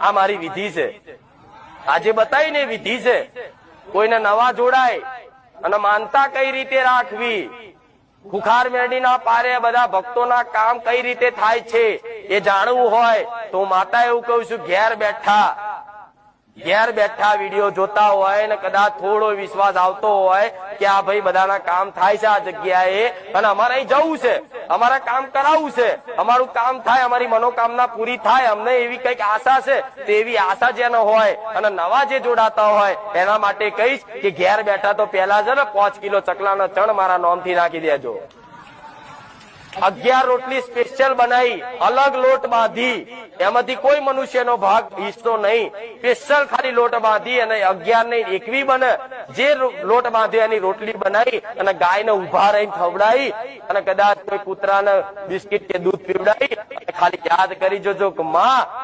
આ મારી વિધિ છે. આજે બતાવી ને વિધિ છે. કોઈને નવા જોડાય અને માનતા કઈ રીતે રાખવી? ખુખાર મેળીના પારે બધા ભક્તોના કામ કઈ રીતે થાય છે એ જાણવું હોય તો માતા એવું કહું છું, ઘેર બેઠા. ઘેર બેઠા વીડિયો જોતા હોય ને કદાચ થોડો વિશ્વાસ આવતો હોય કે આ ભાઈ બધાના કામ થાય છે આ જગ્યાએ અને અમારે અહીં જવું છે. અમારે કામ કરાવવું છે. અમારું કામ થાય, અમારી મનોકામના પૂરી થાય, અમને એવી કંઈક આશા છે તેવી આશા જેને હોય અને નવા જે જોડાતા હોય એના માટે કહીશ કે ઘેર બેઠા તો પેલા છે ને પાંચ કિલો ચકલાના ચણ મારા નોમથી નાખી દેજો. અગિયાર રોટલી સ્પેશિયલ બનાવી અલગ લોટ બાંધી. એમાંથી કોઈ મનુષ્યનો ભાગ હિસ્સો નહીં. સ્પેશિયલ ખાલી લોટ બાંધી અને અગિયાર ને એકવી બને. જે લોટ બાંધી એની રોટલી બનાવી અને ગાયને ઊભા રહીને ખવડાવી અને કદાચ કોઈ કૂતરાને બિસ્કિટ કે દૂધ પીવડાવી ખાલી યાદ કરી જોજો કે માં